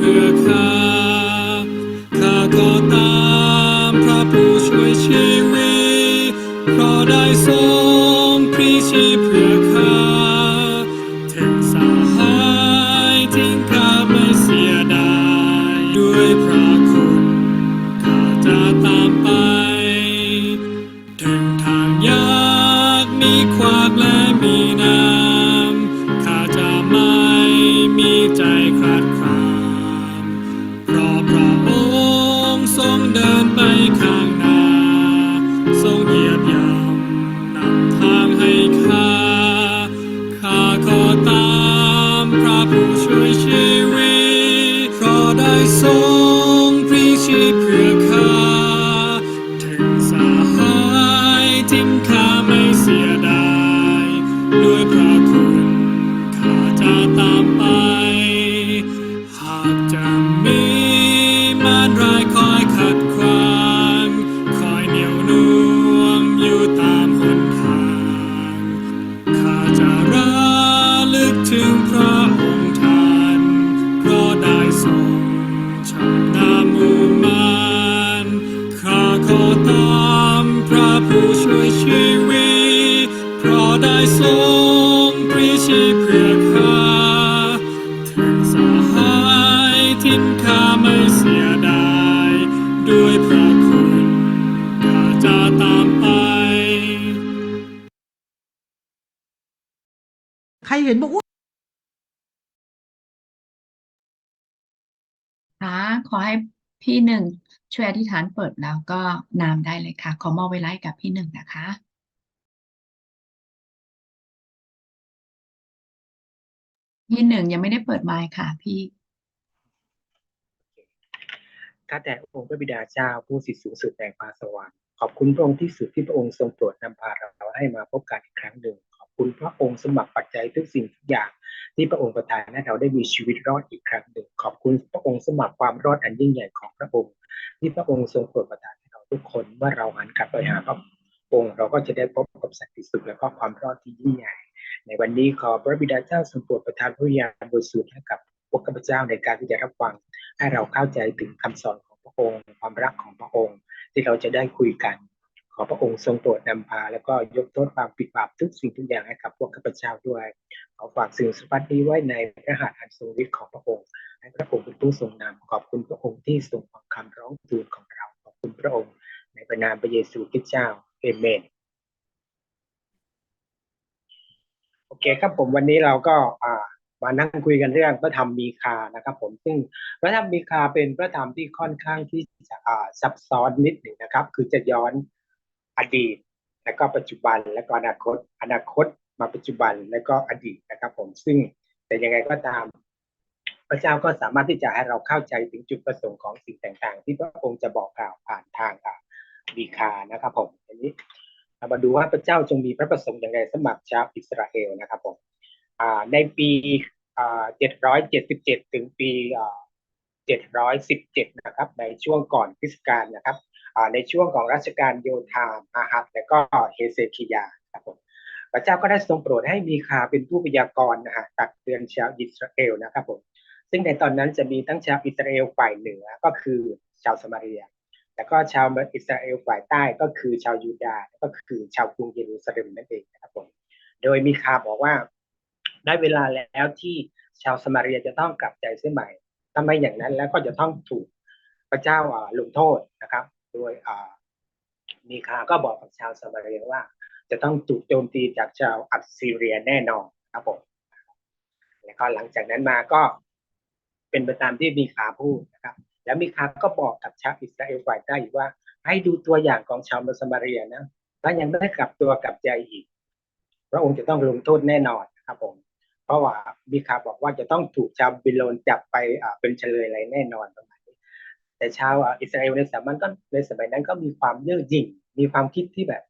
เชีพเพื่อข้าถึงสหายทิ้งข้าไม่เสียดาย ด้วยพระคุณข้าจะตามไป ใครเห็นบอกว่าค่ะขอให้พี่หนึ่งช่วยอธิษฐานเปิดแล้วก็นามได้เลยค่ะ ขอมอบเวลาให้กับพี่หนึ่งนะคะ พี่หนึ่งยังไม่ได้เปิดไมค์ค่ะพี่ ข้าแต่องค์พระบิดาเจ้าผู้สิทธิสูงสุดแห่งฟ้าสวรรค์ขอบคุณพระองค์ที่สุดที่พระองค์ทรงโปรดนำพาเราให้มาพบกันอีกครั้งหนึ่ง ขอบคุณพระองค์สมัครปัจจัยทุกสิ่งทุกอย่าง ที่พระองค์ประทานให้เราได้มีชีวิตรอดอีกครั้งหนึ่ง ขอบคุณพระองค์สมัครความรอดอันยิ่งใหญ่ของพระองค์ ที่พระองค์ทรงโปรดประทานให้เราทุกคนว่าเราหันกลับไปหาพระองค์เราก็จะได้พบกับสันติสุขและก็ความรอดที่ยิ่งใหญ่ ในวันนี้ขอพระบิดาเจ้าทรงโปรดประทานพระญาณบริสุทธิ์ให้กับพวกข้าพเจ้าในการที่จะรับฟัง ให้เราเข้าใจถึงคำสอนของพระองค์ ความรักของพระองค์ ที่เราจะได้คุยกัน ขอพระองค์ทรงโปรดนำพา แล้วก็ยกโทษความผิดบาปทุกสิ่งทุกอย่างให้กับพวกข้าพเจ้าด้วย ขอฝากสิ่งสมบัตินี้ไว้ในพระหัตถ์อันทรงฤทธิ์ของพระองค์ให้พระองค์เป็นผู้ทรงนำขอบคุณพระองค์ที่ทรงฟังคำร้องทูลของเราขอบคุณพระองค์ในพระนามพระเยซูคริสต์เจ้าเอเมน โอเคครับผมวันนี้เราก็มานั่งคุยกันเรื่องพระธรรมมีคานะครับผมซึ่งพระธรรมมีคาเป็นพระธรรมที่ค่อนข้างที่จะซับซ้อนนิดหนึ่งนะครับ คือจะย้อนอดีต แล้วก็ปัจจุบันแล้วก็อนาคต อนาคตมาปัจจุบันแล้วก็อดีตนะครับ ผมซึ่งแต่ยังไงก็ตาม พระเจ้าก็สามารถที่จะให้เราเข้าใจถึงจุดประสงค์ของสิ่งต่าง ๆ ที่พระองค์จะบอกกล่าวผ่านทางมีคานะครับผมอันนี้ มาดูว่าพระเจ้าจงมีพระประสงค์อย่างไรสำหรับชาวอิสราเอลนะครับผมในปีอ่า777ถึงปีอ่า717นะครับ ในช่วงก่อนคริสต์กาลนะครับในช่วงของรัชกาลโยธามอาหับและก็เฮเซคิยาครับผมพระเจ้าก็ได้ทรงโปรดให้มีคาเป็นผู้พยากรณ์นะฮะตักเตือนชาวอิสราเอลนะครับผมซึ่งในตอนนั้นจะมีทั้งชาวอิสราเอลฝ่ายเหนือก็คือชาวสมาเรีย แล้วก็ชาวอิสราเอลฝ่ายใต้ก็คือชาวยูดาห์ก็คือชาวกรุงเยรูซาเล็มนั่นเองนะครับผมโดยมีคาบอกว่า ได้เวลาแล้วที่ชาวสมาเรียจะต้องกลับใจเสียใหม่ถ้าไมอย่างนั้นแล้วก็จะต้องถูกพระเจ้าลงโทษนะครับ โดยมีคาก็บอกกับชาวสมาเรียว่า จะต้องถูกโจมตีจากชาวอัสซีเรียแน่นอนครับผมแล้วก็หลังจากนั้นมาก็เป็นไปตามที่มีคาพูดนะครับ แล้วมีคาก็บอกกับชาวอิสราเอลฝ่ายใต้อีกว่า ให้ดูตัวอย่างของชาวมัสมาเรียนะถ้ายังไม่กลับตัวกลับใจอีก พระองค์จะต้องลงโทษแน่นอนนะครับผมเพราะว่ามีคาบอกว่าจะต้องถูกชาวบิโลนจับไปเป็นเฉลยอะไรแน่นอนประมาณนี้ แต่ชาวอิสราเอลในสมัยนั้นก็ในสมัยนั้นก็มีความเย่อหยิ่งมีความคิดที่แบบ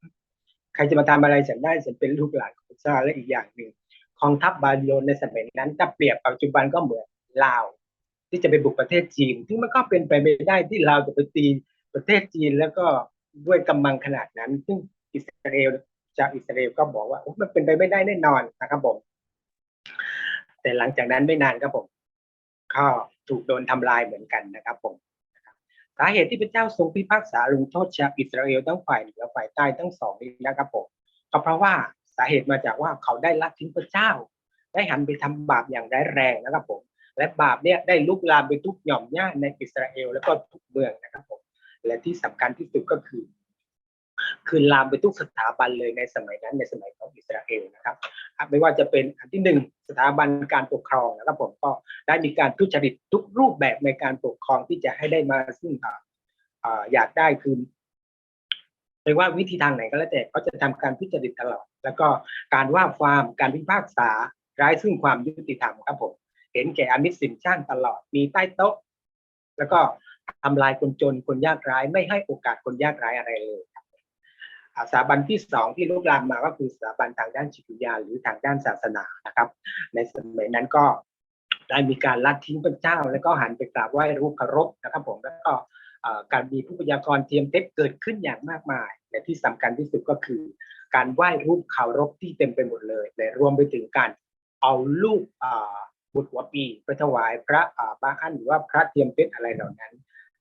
ใครจะมาทำอะไรฉันได้ฉันเป็นลูกหลานของชาและอีกอย่างหนึ่งกองทัพบาบิโลนในสมัยนั้นถ้าเปรียบปัจจุบันก็เหมือนลาว ที่จะไปบุกประเทศจีน ซึ่งมันก็เป็นไปไม่ได้ที่ลาวจะไปตีประเทศจีนแล้วก็ด้วยกำลังขนาดนั้น ซึ่งอิสราเอลชาวอิสราเอลก็บอกว่ามันเป็นไปไม่ได้แน่นอนนะครับผม แต่หลังจากนั้นไม่นานครับผมก็ถูกโดนทำลายเหมือนกันนะครับผมสาเหตุที่พระเจ้าทรงพิพากษาลงโทษชาวอิสราเอลทั้งฝ่ายเหนือฝ่ายใต้ทั้งสองนี้นะครับผมก็เพราะว่าสาเหตุมาจากว่าเขาได้ละทิ้งพระเจ้า ได้หันไปทำบาปอย่างร้ายแรงนะครับผม และบาปเนี่ยได้ลุกลามไปทุกหย่อมย่าในอิสราเอล แล้วก็ทุกเมืองนะครับผมและที่สำคัญที่สุดก็คือ คือลามไปทุกสถาบันเลยในสมัยนั้นในสมัยของอิสราเอลนะครับไม่ว่าจะเป็นอันที่หนึ่งสถาบันการปกครองนะครับผมก็ได้มีการทุจริตทุกรูปแบบในการปกครองที่จะให้ได้มาซึ่งอ่าอ่าอยากได้คือไม่ว่าวิธีทางไหนก็แล้วแต่เขาจะทำการทุจริตตลอด แล้วก็การว่าความการพิพากษาร้ายซึ่งความยุติธรรมครับผม เห็นแก่อมิตรสินช่างตลอดมีใต้โต๊ะ แล้วก็ทำลายคนจนคนยากไร้ไม่ให้โอกาสคนยากไร้อะไรเลยครับสถาบันที่สองที่ลุกลามมาก็คือสถาบันทางด้านจิตวิทยาหรือทางด้านศาสนานะครับ ในสมัยนั้นก็ได้มีการละทิ้งพระเจ้า แล้วก็หันไปกราบไหว้รูปเคารพนะครับ ผมแล้วก็การมีผู้พยากรณ์เทียมเท็จเกิดขึ้นอย่างมากมายและที่สำคัญที่สุดก็คือ การไหว้รูปเคารพที่เต็มไปหมดเลยและรวมไปถึงการเอาลูก บุตรหัวปีไปถวายพระอ่าบาอันหรือว่าพระเทียมเพชรอะไรเหล่านั้น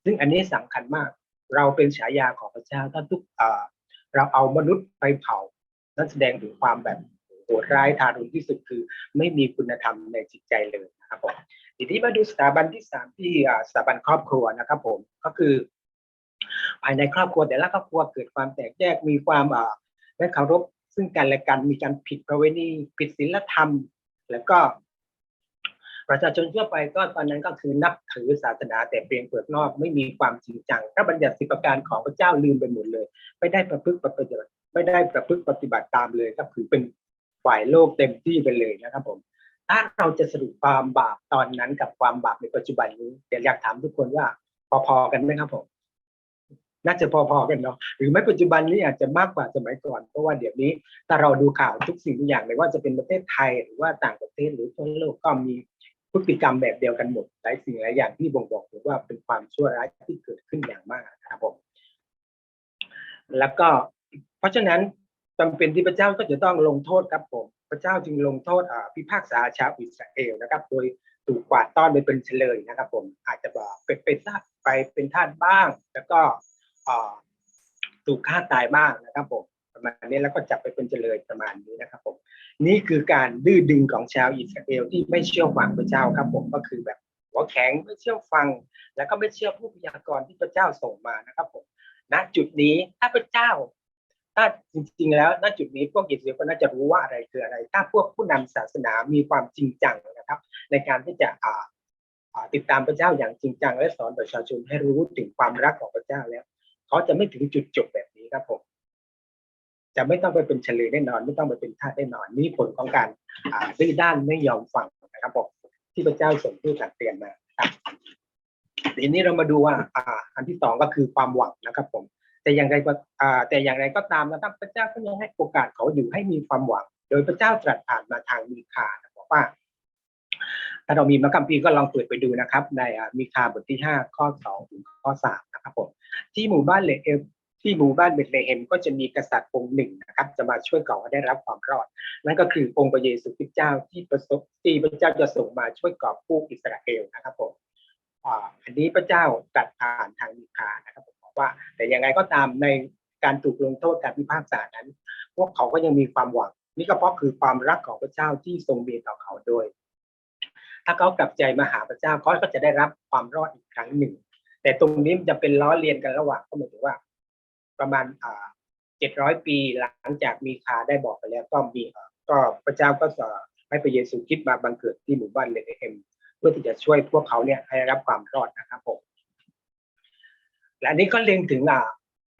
ซึ่งอันนี้สำคัญมาก เราเป็นฉายาของพระเจ้าถ้าทุกเราเอามนุษย์ไปเผานั่นแสดงถึงความแบบโหดร้ายทารุณที่สุดคือไม่มีคุณธรรมในจิตใจเลยนะครับผมทีนี้มาดูสถาบันที่สามที่สถาบันครอบครัวนะครับ ผมก็คือ ภายในครอบครัวแต่ละครอบครัวเกิดความแตกแยกมีความอ่าไม่เคารพซึ่งกันและกันมีการผิดประเวณีผิดศีลธรรม แล้วก็ ประชาชนทั่วไปก็ตอนนั้นก็คือนับถือศาสนาแต่เพียงเปลือกนอกไม่มีความจริงจังพระบัญญัติสิบประการของพระเจ้าลืมไปหมดเลย ไม่ได้ประพฤติปฏิบัติไม่ได้ประพฤติปฏิบัติตามเลยก็คือเป็นฝ่ายโลกเต็มที่ไปเลยนะครับผมถ้าเราจะสรุปความบาปตอนนั้นกับความบาปในปัจจุบันนี้เดี๋ยวอยากถามทุกคนว่าพอๆกันไหมครับผมน่าจะพอๆกันเนาะหรือไม่ปัจจุบันนี้อาจจะมากกว่าสมัยก่อนเพราะว่าเดี๋ยวนี้ถ้าเราดูข่าวทุกสิ่งทุกอย่างไม่ว่าจะเป็นประเทศไทยหรือว่าต่างประเทศหรือทั่วโลกก็มี พฤติกรรมแบบเดียวกันหมดหลายสิ่งหลายอย่างที่บ่งบอกถึงว่าเป็นความชั่วร้ายที่เกิดขึ้นอย่างมากครับผมแล้วก็ เพราะฉะนั้นจำเป็นที่พระเจ้าก็จะต้องลงโทษครับผมพระเจ้าจึงลงโทษอ่าพิพากษาชาวอิสราเอลนะครับ โดยถูกกวาดต้อนไปเป็นเฉลยนะครับ ผมอาจจะบอกเป็นเป็นทาสไปเป็นทาสบ้าง แล้วก็ถูกฆ่าตายบ้างนะครับผม มาณนี้แล้วก็จับไปเป็นเฉลยประมาณนี้นะครับผมนี่คือการดื้อดึงของชาวอิสราเอลที่ไม่เชื่อฟังพระเจ้าครับผมก็คือแบบหัวแข็งไม่เชื่อฟัง แล้วก็ไม่เชื่อผู้พยากรณ์ที่พระเจ้าส่งมานะครับผมณจุดนี้ถ้าพระเจ้า ถ้าจริงๆแล้วณจุดนี้พวกอิสราเอลก็น่าจะรู้ว่าอะไรคืออะไร ถ้าพวกผู้นำศาสนามีความจริงจังนะครับ ในการที่จะอ่าติดตามพระเจ้าอย่างจริงจังและสอนประชาชนให้รู้ถึงความรักของพระเจ้าแล้ว เขาจะไม่ถึงจุดจบแบบนี้ครับผม จะไม่ต้องไปเป็นเฉลยแน่นอน ไม่ต้องไปเป็นทาสแน่นอน นี่ผลของการดื้อด้านไม่ยอมฟังนะครับผมที่พระเจ้าส่งผู้ตักเตือนมาครับทีนี้เรามาดูว่าอ่า อันที่สองก็คือความหวังนะครับผม แต่อย่างไรก็อ่าแต่อย่างไรก็ตามนะครับพระเจ้าก็ยังให้โอกาสเขาอยู่ให้มีความหวัง โดยพระเจ้าตรัสผ่านมาทางมีคานะบอกว่า ถ้าเรามีมาคัมภีร์ก็ลองเปิดไปดูนะครับ ในมีคาบทที่ห้าข้อสองถึงข้อสามนะครับผมที่หมู่บ้านเลเอ ที่หมู่บ้านเบธเลเฮมก็จะมีกษัตริย์องค์หนึ่งนะครับ จะมาช่วยก่อให้ได้รับความรอด นั่นก็คือองค์พระเยซูคริสต์เจ้าที่ประสบที่พระเจ้าจะส่งมาช่วยกอบกู้อิสราเอลนะครับผมอันนี้พระเจ้าตรัสผ่านทางมีคานะครับผมบอกว่า แต่ยังไงก็ตามในการถูกลงโทษการพิพากษานั้น พวกเขาก็ยังมีความหวัง นี่ก็เพราะคือความรักของพระเจ้าที่ทรงมีต่อเขาโดย ถ้าเขากลับใจมาหาพระเจ้าเขาก็จะได้รับความรอดอีกครั้งหนึ่ง แต่ตรงนี้จะเป็นล้อเลียนกันระหว่างก็หมายถึงว่า ประมาณเจ็ดร้อยปีหลังจากมีคาได้บอกไปแล้วก็มีก็พระเจ้าก็จะให้พระเยซูคริดมาบังเกิดที่หมู่บ้านเลเอมเพื่อที่จะช่วยพวกเขาเนี่ยให้รับความรอดนะครับผมและอันนี้ก็เล็งถึง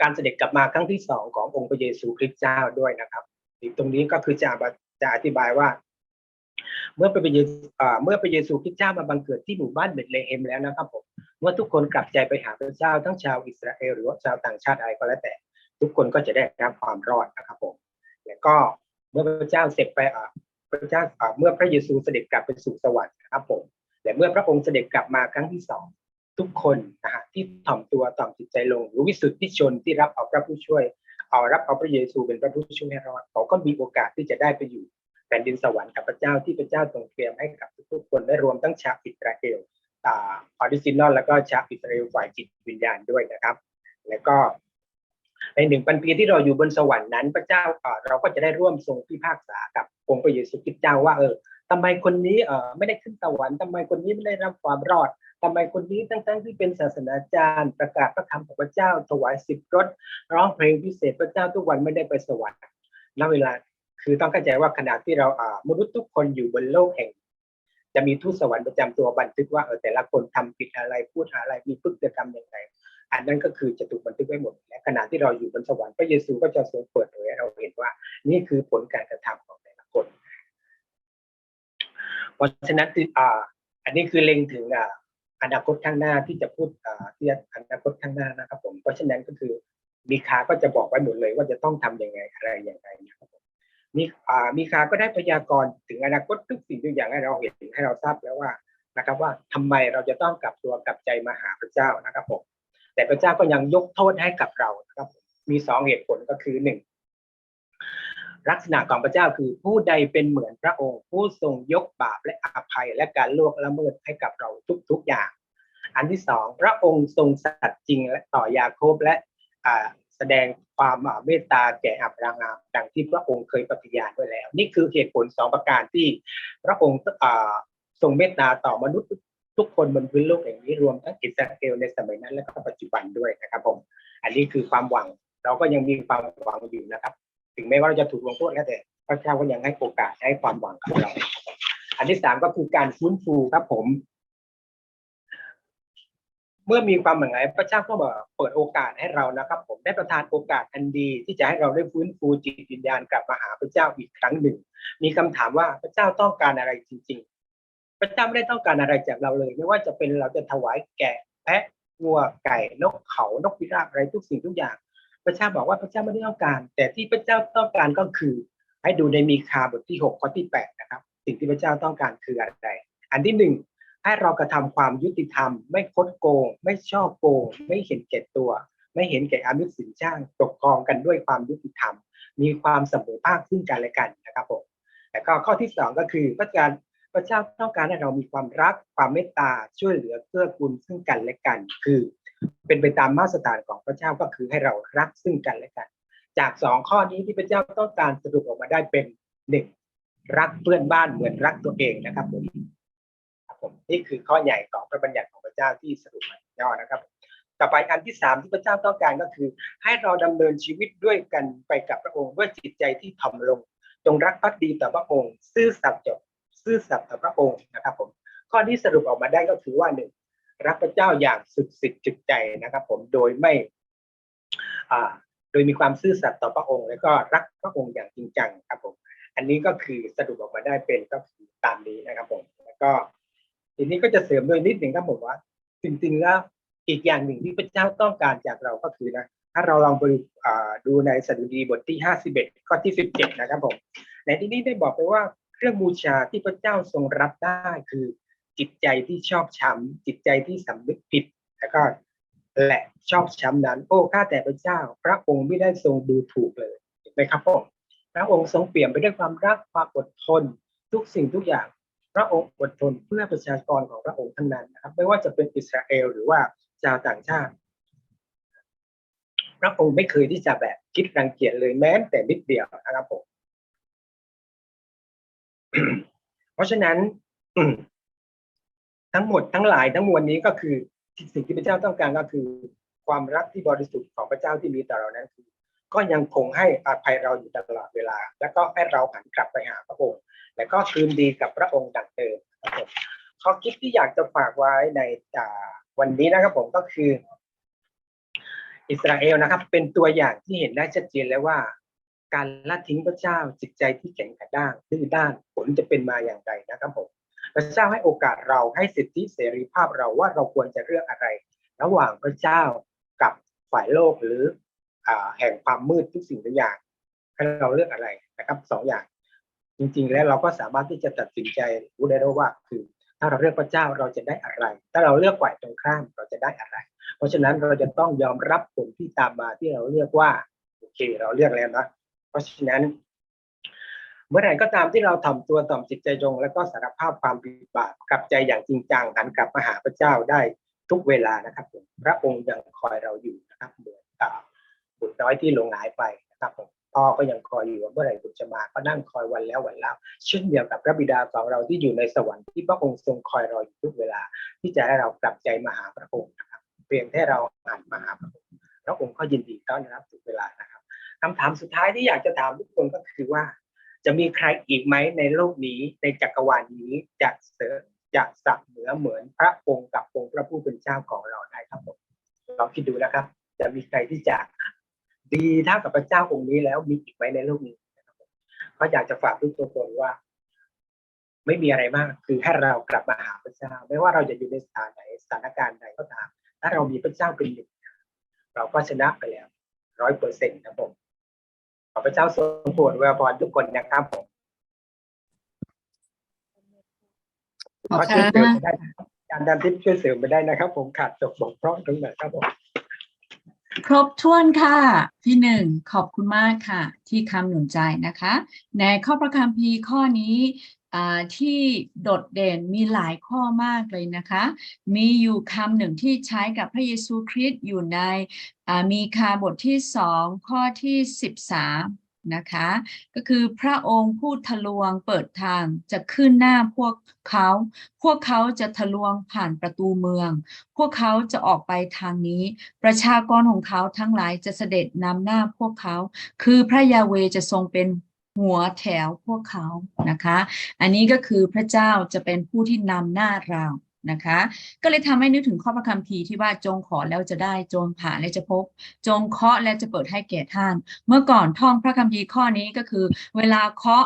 การเสด็จกลับมาครั้งที่สองขององค์พระเยซูคริสต์เจ้าด้วยนะครับอีกตรงนี้ก็คือจะจะอธิบายว่า เมื่อพระเยซูเมื่อพระเยซูคริสต์เจ้ามาบังเกิดที่หมู่บ้านเบธเลเฮมแล้วนะครับผมเมื่อทุกคนกลับใจไปหาพระเจ้าทั้งชาวอิสราเอลหรือว่าชาวต่างชาติอะไรก็แล้วแต่ ทุกคนก็จะได้รับความรอดนะครับผมแล้วก็เมื่อพระเจ้าเสร็จไปอ่าพระเจ้าอ่าเมื่อพระเยซูเสด็จกลับไปสู่สวรรค์นะครับผมและเมื่อพระองค์เสด็จกลับมาครั้งที่สองทุกคนนะฮะที่ถ่อมตัวถ่อมจิตใจลง หรือวิสุทธิชนที่รับเอาพระผู้ช่วย เอารับเอาพระเยซูเป็นพระผู้ช่วยให้รอดเขาก็มีโอกาสที่จะได้ไปอยู่ แผ่นดินสวรรค์กับพระเจ้าที่พระเจ้าทรงเตรียมให้กับทุกๆคนได้รวมทั้งชาวอิสราเอลอ่าออริจินอลแล้วก็ชาวอิสราเอลฝ่ายจิตวิญญาณด้วยนะครับ แล้วก็ในหนึ่งพันปีที่เราอยู่บนสวรรค์นั้นพระเจ้าเราก็จะได้ร่วมทรงพิพากษากับองค์พระเยซูคริสต์เจ้าว่าเออทำไมคนนี้เออไม่ได้ขึ้นสวรรค์ทำไมคนนี้ไม่ได้รับความรอดทำไมคนนี้ทั้งๆที่เป็นศาสนาจารย์ ประกาศพระคำของพระเจ้าถวายสิบรถร้องเพลงพิเศษพระเจ้าทุกวันไม่ได้ไปสวรรค์ณเวลา คือต้องเข้าใจว่าขณะที่เราอ่ามนุษย์ทุกคนอยู่บนโลกแห่ง จะมีทูตสวรรค์ประจำตัวบันทึกว่าเออแต่ละคนทำผิดอะไรพูดอะไรมีพฤติกรรมอย่างไรอันนั้นก็คือจะถูกบันทึกไว้หมด และขณะที่เราอยู่บนสวรรค์พระเยซูก็จะทรงเปิดเผยเราเห็นว่า นี่คือผลการกระทำของแต่ละคน เพราะฉะนั้นคืออ่า อันนี้คือเล็งถึงอ่าอนาคตข้างหน้าที่จะพูดอ่าที่อนาคตข้างหน้านะครับผมเพราะฉะนั้นก็คือมีคาก็จะบอกไว้หมดเลยว่าจะต้องทำยังไงอะไรอย่างไรนะ มีอ่ามีคาก็ได้พยากรณ์ถึงอนาคตทุกสิ่งทุกอย่างให้เราเห็นให้เราทราบแล้วว่านะครับว่าทำไมเราจะต้องกลับตัวกลับใจมาหาพระเจ้านะครับผมแต่พระเจ้าก็ยังยกโทษให้กับเรานะครับมีสองเหตุผลก็คือหนึ่งลักษณะของพระเจ้าคือผู้ใดเป็นเหมือนพระองค์ ผู้ทรงยกบาปและอภัยและการล่วงละเมิดให้กับเราทุกๆอย่าง อันที่สองพระองค์ทรงสัตย์จริงและต่อยาโคบและ แสดงความเมตตาแก่อับรางามดังที่พระองค์เคยปฏิญาณไว้แล้ว นี่คือเหตุผลสองประการที่พระองค์ทรงเมตตาต่อมนุษย์ทุกคนบนพื้นโลกแห่งนี้รวมทั้งอิสราเอลในสมัยนั้นและก็ปัจจุบันด้วยนะครับผม อันนี้คือความหวังเราก็ยังมีความหวังอยู่นะครับ ถึงแม้ว่าเราจะถูกลงโทษแล้วแต่พระเจ้าก็ยังให้โอกาสให้ความหวังกับเรา อันที่สามก็คือการฟื้นฟูครับผม เมื่อมีความหมายพระเจ้าก็มาเปิดโอกาสให้เรานะครับ ผมได้ประทานโอกาสอันดีที่จะให้เราได้ฟื้นฟูจิตวิญญาณกลับมาหาพระเจ้าอีกครั้งหนึ่ง มีคำถามว่าพระเจ้าต้องการอะไรจริง ๆ พระเจ้าไม่ได้ต้องการอะไรจากเราเลย ไม่ว่าจะเป็นเราจะถวายแกะแพะงัวไก่นกเขานกพิราบอะไรทุกสิ่งทุกอย่าง พระเจ้าบอกว่าพระเจ้าไม่ได้ต้องการ แต่ที่พระเจ้าต้องการก็คือ ให้ดูในมีคาบทที่หกข้อที่แปดนะครับสิ่งที่พระเจ้าต้องการคืออะไร อันที่หนึ่ง ให้เรากระทำความยุติธรรม ไม่คดโกง ไม่ชอบโกง ไม่เห็นแก่ตัว ไม่เห็นแก่อามิตรสินจ้างปกครองกันด้วยความยุติธรรม มีความเสมอภาคซึ่งกันและกันนะครับผมแล้วก็ข้อที่สองก็คือพระเจ้าพระเจ้าต้องการให้เรามีความรักความเมตตาช่วยเหลือเกื้อกูลซึ่งกันและกัน คือ เป็นไปตามมาตรฐานของพระเจ้าก็คือให้เรารักซึ่งกันและกัน จากสองข้อนี้ที่พระเจ้าต้องการสรุปออกมาได้เป็นหนึ่งรักเพื่อนบ้านเหมือนรักตัวเองนะครับผม ผมนี่คือข้อใหญ่ของพระบัญญัติของพระเจ้าที่สรุปมาย่อนะครับ ต่อไปอันที่สามที่พระเจ้าต้องการก็คือ ให้เราดำเนินชีวิตด้วยกันไปกับพระองค์ด้วยจิตใจที่ถ่อมลง จงรักภักดีต่อพระองค์ ซื่อสัตย์ต่อซื่อสัตย์ต่อพระองค์นะครับผมข้อที่สรุปออกมาได้ก็คือว่าหนึ่งรักพระเจ้าอย่างสุดสิทธิ์จิตใจนะครับ ผมโดยไม่อ่าโดยมีความซื่อสัตย์ต่อพระองค์ แล้วก็รักพระองค์อย่างจริงจังครับผมอันนี้ก็คือสรุปออกมาได้เป็นก็คือตามนี้นะครับผมแล้วก็ ทีนี้ก็จะเสริมด้วยนิดหนึ่งครับผมว่าจริงๆแล้วอีกอย่างหนึ่งที่พระเจ้าต้องการจากเราก็คือนะถ้าเราลองไปดูในสดุดีบทที่ห้าสิบเอ็ดข้อที่สิบเจ็ดนะครับผมในที่นี้ได้บอกไปว่าเครื่องบูชาที่พระเจ้าทรงรับได้คือจิตใจที่ชอบช้ำจิตใจที่สำนึกผิดแล้วก็และชอบช้ำนั้น โอ้ข้าแต่พระเจ้า พระองค์ไม่ได้ทรงดูถูกเลยเห็นไหมครับผมพระองค์ทรงเปี่ยมไปด้วยความรักความอดทน ทุกสิ่งทุกอย่าง พระองค์อดทนเพื่อประชากรของพระองค์ทั้งนั้นนะครับ ไม่ว่าจะเป็นอิสราเอลหรือว่าชาวต่างชาติ พระองค์ไม่เคยที่จะแบบคิดรังเกียจเลยแม้แต่นิดเดียวนะครับผมเพราะฉะนั้นทั้งหมดทั้งหลายทั้งมวลนี้ก็คือสิ่งที่พระเจ้าต้องการก็คือ ความรักที่บริสุทธิ์ของพระเจ้าที่มีต่อเรานั้นคือ ก็ยังคงให้อภัยเราอยู่ตลอดเวลา แล้วก็ให้เราหันกลับไปหาพระองค์ และก็คืนดีกับพระองค์ดังเดิมครับผมข้อคิดที่อยากจะฝากไว้ในวันนี้นะครับผมก็คือ อิสราเอลนะครับ เป็นตัวอย่างที่เห็นได้ชัดเจนแล้วว่า การละทิ้งพระเจ้าจิตใจที่แข็งกระด้างดื้อด้านผลจะเป็นมาอย่างไรนะครับผมพระเจ้าให้โอกาสเราให้สิทธิเสรีภาพเราว่าเราควรจะเลือกอะไร ระหว่างพระเจ้ากับฝ่ายโลกหรือ แห่งความมืดทุกสิ่งทุกอย่างให้เราเลือกอะไรนะครับสองอย่าง จริง ๆ แล้วเราก็สามารถที่จะตัดสินใจรู้ได้ว่าคือ ถ้าเราเลือกพระเจ้าเราจะได้อะไร ถ้าเราเลือกฝ่ายตรงข้ามเราจะได้อะไร เพราะฉะนั้นเราจะต้องยอมรับผลที่ตามมาที่เราเลือกว่าโอเคเราเลือกแล้วนะเพราะฉะนั้น เมื่อไหร่ก็ตามที่เราถ่อมตัวต่อมจิตใจลงแล้วก็สารภาพความผิดบาปกลับใจอย่างจริงจังหันกลับมาหาพระเจ้าได้ทุกเวลานะครับผมพระองค์ยังคอยเราอยู่นะครับเหมือนกับ บุตรน้อยที่หลงหายไปนะครับผมพ่อก็ยังคอยอยู่ว่าเมื่อไหร่บุตรจะมาก็นั่งคอยวันแล้ววันเล่าเช่นเดียวกับพระบิดาของเราที่อยู่ในสวรรค์ที่พระองค์ทรงคอยราอยู่ทุกเวลา ที่จะให้เรากลับใจมาหาพระองค์นะครับเพียงแค่เราหันมาหาพระองค์พระองค์ก็ยินดีต้อนรับทุกเวลานะครับคำถามสุดท้ายที่อยากจะถามทุกคนก็คือว่า จะมีใครอีกไหมในโลกนี้ในจักรวาลนี้จะเสริมจะสับเหนือเหมือนพระองค์กับองค์พระผู้เป็นเจ้าของเราได้ครับผมลองคิดดูนะครับ จะมีใครที่จะ ดีเท่ากับพระเจ้าองค์นี้แล้วมีอีกไหมในโลกนี้นะครับผมก็อยากจะฝากทุกคนว่า ไม่มีอะไรมากคือให้เรากลับมาหาพระเจ้า ไม่ว่าเราจะอยู่ในสถานไหนสถานการณ์ใดก็ตาม ถ้าเรามีพระเจ้าเป็นหนึ่งเราก็ชนะไปแล้วร้อยเปอร์เซ็นต์ครับผมขอพระเจ้าทรงโปรดอวยพรทุกคนนะครับผมขอบขอคุช่วยณเสริมไปได้นะครับอาจารย์ดันทิพย์ช่วยเสริมไปได้นะครับ ผมขาดตกบกพร่องตรงไหนครับผม ครบถ้วนค่ะพี่หนึ่งขอบคุณมากค่ะ ที่คำหนุนใจนะคะ ในข้อประคำพีข้อนี้ที่โดดเด่นมีหลายข้อมากเลยนะคะ มีอยู่คำหนึ่งที่ใช้กับพระเยซูคริสต์อยู่ในมีคาบทที่สองข้อที่สิบสาม นะคะ ก็คือพระองค์ผู้ทะลวงเปิดทางจะขึ้นหน้าพวกเขา พวกเขาจะทะลวงผ่านประตูเมือง พวกเขาจะออกไปทางนี้ ประชากรของเขาทั้งหลายจะเสด็จนำหน้าพวกเขา คือพระยาเวจะทรงเป็นหัวแถวพวกเขานะคะ อันนี้ก็คือพระเจ้าจะเป็นผู้ที่นำหน้าเรา นะคะ ก็เลยทำให้นึกถึงข้อพระคัมภีร์ที่ว่าจงขอแล้วจะได้จงผ่านแล้วจะพบ จงเคาะแล้วจะเปิดให้แก่ท่าน เมื่อก่อนท่องพระคัมภีร์ข้อนี้ก็คือ เวลาเคาะ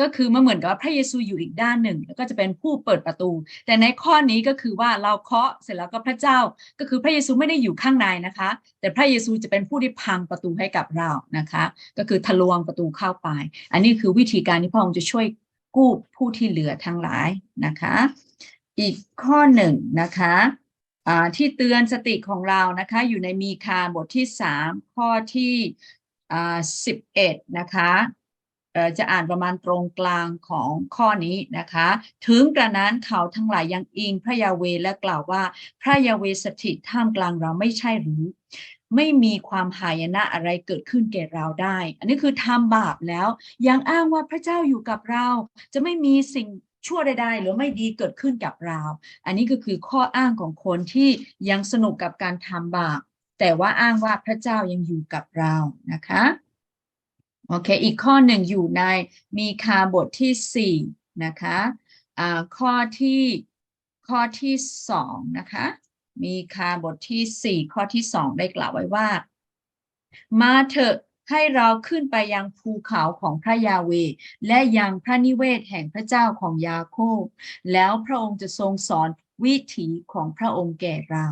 ก็คือมันเหมือนกับว่าพระเยซูอยู่อีกด้านหนึ่ง แล้วก็จะเป็นผู้เปิดประตู แต่ในข้อนี้ก็คือว่าเราเคาะเสร็จแล้วก็พระเจ้า ก็คือพระเยซูไม่ได้อยู่ข้างในนะคะ แต่พระเยซูจะเป็นผู้ที่พังประตูให้กับเรานะคะ ก็คือทะลวงประตูเข้าไป อันนี้คือวิธีการที่พระองค์จะช่วยกู้ผู้ที่เหลือทั้งหลายนะคะ อีกข้อหนึ่งนะคะที่เตือนสติของเรานะคะ อยู่ในมีคาบทที่สามข้อที่สิบเอ็ดนะคะจะอ่านประมาณตรงกลางของข้อนี้นะคะ ถึงกระนั้นเขาทั้งหลายยังอิงพระยาเวและกล่าวว่า พระยาเวสถิตท่ามกลางเราไม่ใช่หรือ ไม่มีความหายนะอะไรเกิดขึ้นแก่เราได้ อันนี้คือทำบาปแล้ว ยังอ้างว่าพระเจ้าอยู่กับเรา จะไม่มีสิ่ง ชั่วใดๆหรือไม่ดีเกิดขึ้นกับเรา อันนี้ก็คือข้ออ้างของคนที่ยังสนุกกับการทำบาปแต่ว่าอ้างว่าพระเจ้ายังอยู่กับเรานะคะโอเคอีกข้อหนึ่งอยู่ในมีคาบทที่สี่นะคะอ่าข้อที่ข้อที่สองนะคะมีคาบทที่สี่ข้อที่สองได้กล่าวไว้ว่า มาเถอะ ให้เราขึ้นไปยังภูเขาของพระยาเว และยังพระนิเวศแห่งพระเจ้าของยาโคบ แล้วพระองค์จะทรงสอน วิถีของพระองค์แก่เรา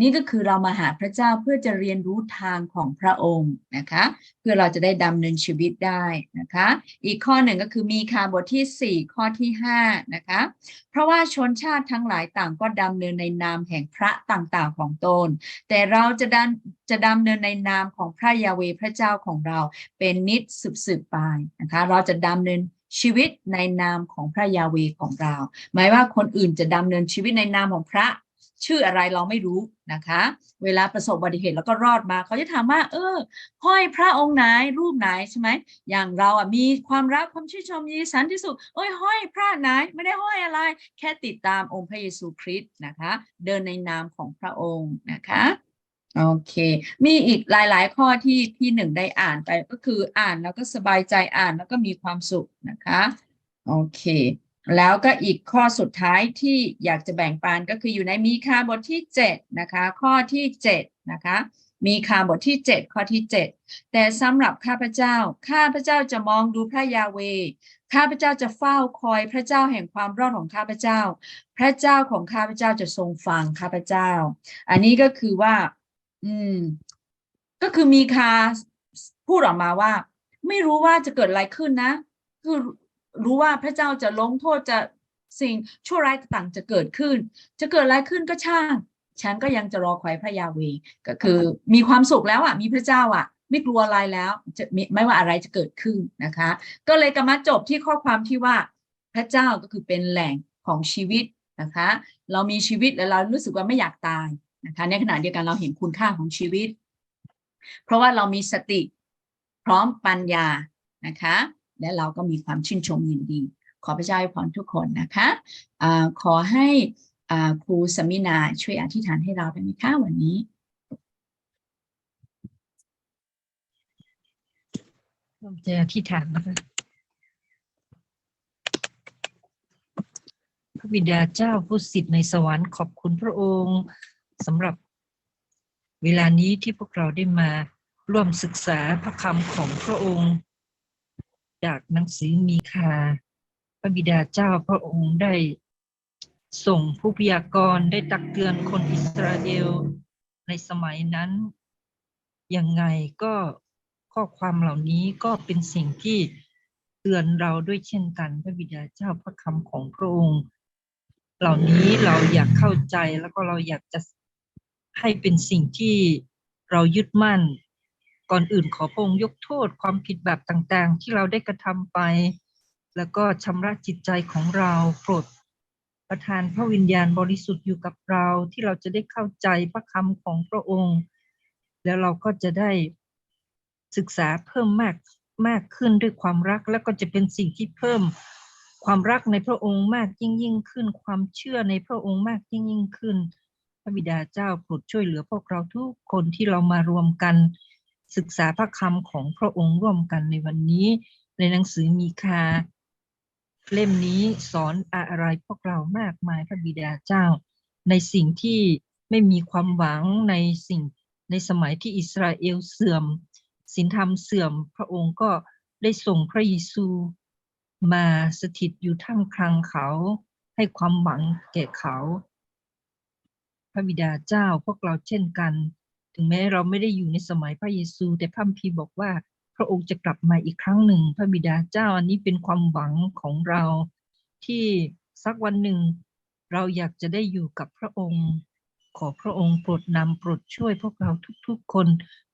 นี่ก็คือเรามาหาพระเจ้าเพื่อจะเรียนรู้ทางของพระองค์นะคะ เพื่อเราจะได้ดำเนินชีวิตได้นะคะ อีกข้อหนึ่งก็คือมีคาบทที่ 4 ข้อที่5นะคะ เพราะว่าชนชาติทั้งหลายต่างก็ดำเนินในนามแห่งพระต่างๆของตน แต่เราจะดันจะดำเนินในนามของพระยาเวพระเจ้าของเราเป็นนิดสืบๆไปนะคะ เราจะดำเนิน ชีวิตในนามของพระยาเวของเรา หมายว่าคนอื่นจะดำเนินชีวิตในนามของพระ ชื่ออะไรเราไม่รู้นะคะ เวลาประสบอุบัติเหตุแล้วก็รอดมา เขาจะถามว่า เออ ห้อยพระองค์ไหนรูปไหนใช่ไหมอย่างเราอะมีความรักความชื่นชมยิสันติสุขเอ้ยห้อยพระไหนไม่ได้ห้อยอะไร แค่ติดตามองค์พระเยซูคริสต์นะคะ เดินในนามของพระองค์นะคะ โอเค มีอีกหลาย ๆ ข้อที่พี่หนึ่งได้อ่านไปก็คืออ่านแล้วก็สบายใจอ่านแล้วก็มีความสุขนะคะโอเค แล้วก็อีกข้อสุดท้ายที่อยากจะแบ่งปันก็คืออยู่ในมีคาบทที่7นะคะข้อที่7นะคะมีคาบทที่ 7 ข้อที่ 7 แต่สำหรับข้าพเจ้า ข้าพเจ้าจะมองดูพระยาเว ข้าพเจ้าจะเฝ้าคอยพระเจ้าแห่งความรอดของข้าพเจ้า พระเจ้าของข้าพเจ้าจะทรงฟังข้าพเจ้า อันนี้ก็คือว่า อืม ก็คือมีคาพูดออกมาว่า ไม่รู้ว่าจะเกิดอะไรขึ้นนะ คือรู้ว่าพระเจ้าจะลงโทษจะสิ่งชั่วร้ายต่างจะเกิดขึ้น จะเกิดอะไรขึ้นก็ช่าง ฉันก็ยังจะรอคอยพระยาเวก็คือมีความสุขแล้วอะ มีพระเจ้าอะ ไม่กลัวอะไรแล้วจะไม่ไม่ว่าอะไรจะเกิดขึ้นนะคะ ก็เลยกลับมาจบที่ข้อความที่ว่าพระเจ้าก็คือเป็นแหล่งของชีวิตนะคะ เรามีชีวิตแล้วเรารู้สึกว่าไม่อยากตาย นะคะในขณะเดียวกันเราเห็นคุณค่าของชีวิต เพราะว่าเรามีสติพร้อมปัญญานะคะ และเราก็มีความชื่นชมยินดี ขอพระเจ้าอวยพรทุกคนนะคะอาขอให้ครูสมินาช่วยอธิษฐานให้เราได้ไหมคะวันนี้เราจะอธิษฐานนะคะพระบิดาเจ้าผู้สิทธิ์ในสวรรค์ขอบคุณพระองค์ สำหรับเวลานี้ที่พวกเราได้มาร่วมศึกษาพระคำของพระองค์ จากหนังสือมีคา พระบิดาเจ้าพระองค์ได้ส่งผู้พยากรณ์ได้ตักเตือนคนอิสราเอลในสมัยนั้น ยังไงก็ข้อความเหล่านี้ก็เป็นสิ่งที่เตือนเราด้วยเช่นกัน พระบิดาเจ้าพระคำของพระองค์ เหล่านี้เราอยากเข้าใจแล้วก็เราอยากจะ ให้เป็นสิ่งที่เรายึดมั่น ก่อนอื่นขอพระองค์ยกโทษความผิดแบบต่างๆ ที่เราได้กระทำไป แล้วก็ชำระจิตใจของเราโปรดประทานพระวิญญาณบริสุทธิ์อยู่กับเราที่เราจะได้เข้าใจพระคำของพระองค์ แล้วเราก็จะได้ศึกษาเพิ่มมากมากขึ้นด้วยความรัก แล้วก็จะเป็นสิ่งที่เพิ่มความรักในพระองค์มากยิ่งยิ่งขึ้น ความเชื่อในพระองค์มากยิ่งยิ่งขึ้น ระบิดาเจ้าโปรดช่วยเหลือพวกเราทุกคนที่เรามารวมกันศึกษาพระคำของพระองค์ร่วมกันในวันนี้ ในหนังสือมีคา เล่มนี้สอนอะไรพวกเรามากมายพระบิดาเจ้า ในสิ่งที่ไม่มีความหวังในสิ่งในสมัยที่อิสราเอลเสื่อมศีลธรรมเสื่อมพระองค์ก็ได้ส่งพระเยซูมาสถิตอยู่ท่ามกลางเขา ให้ความหวังแก่เขา ระบิดาเจ้าพวกเราเช่นกัน ถึงแม้เราไม่ได้อยู่ในสมัยพระเยซู แต่พระคัมภีบอกว่า พระองค์จะกลับมาอีกครั้งหนึ่ง พระบิดาเจ้าอันนี้เป็นความหวังของเรา ที่สักวันหนึ่ง เราอยากจะได้อยู่กับพระองค์ ขอพระองค์โปรดนำโปรดช่วยพวกเราทุกๆคน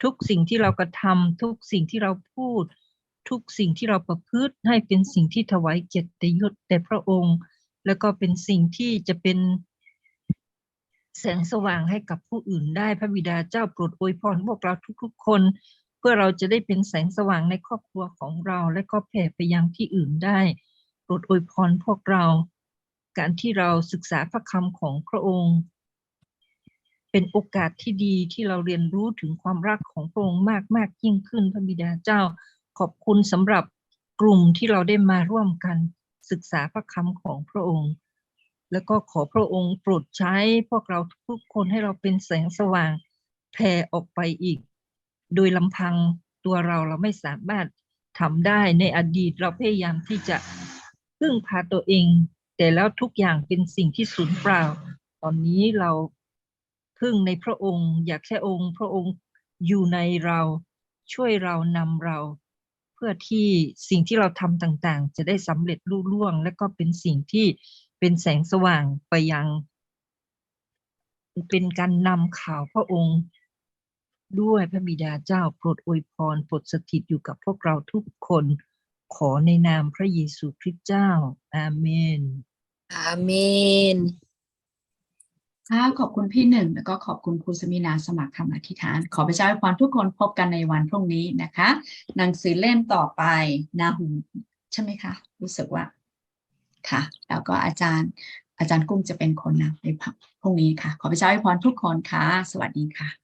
ทุกสิ่งที่เรากระทำทุกสิ่งที่เราพูด ทุกสิ่งที่เราประพฤติให้เป็นสิ่งที่ถวายเกียรติยศแด่พระองค์ แล้วก็เป็นสิ่งที่จะเป็น แสงสว่างให้กับผู้อื่นได้พระบิดาเจ้าโปรดอวยพรพวกเราทุกๆ คน เพื่อเราจะได้เป็นแสงสว่างในครอบครัวของเรา และก็แผ่ไปยังที่อื่นได้โปรดอวยพรพวกเรา การที่เราศึกษาพระคำของพระองค์ เป็นโอกาสที่ดีที่เราเรียนรู้ถึงความรักของพระองค์มากมากยิ่งขึ้นพระบิดาเจ้า ขอบคุณสำหรับกลุ่มที่เราได้มาร่วมกัน ศึกษาพระคำของพระองค์ แล้วก็ขอพระองค์โปรดใช้พวกเราทุกคนให้เราเป็นแสงสว่างแผ่ออกไปอีก โดยลำพังตัวเราเราไม่สามารถทำได้ในอดีตเราพยายามที่จะพึ่งพาตัวเอง แต่แล้วทุกอย่างเป็นสิ่งที่สูญเปล่า ตอนนี้เราพึ่งในพระองค์ อยากแค่องค์ พระองค์อยู่ในเราช่วยเรานำเรา เพื่อที่สิ่งที่เราทำต่างๆ จะได้สำเร็จลุล่วง และก็เป็นสิ่งที่ เป็นแสงสว่างไปยัง เป็นการนำข่าวพระองค์ ด้วยพระบิดาเจ้าโปรดอวยพรโปรดสถิตอยู่กับพวกเราทุกคนขอในนามพระเยซูคริสต์เจ้า อาเมน อาเมนค่ะขอบคุณพี่หนึ่ง แล้วก็ขอบคุณครูสมินาสมัครคำอธิษฐาน ขอพระเจ้าอวยพรทุกคนพบกันในวันพรุ่งนี้นะคะ หนังสือเล่มต่อไปนาหูใช่ไหมคะ รู้สึกว่า ค่ะ แล้วก็อาจารย์อาจารย์กุ้งจะเป็นคนนำในพรุ่งนี้ค่ะ ขอพระเจ้าอวยพรทุกคนค่ะ สวัสดีค่ะ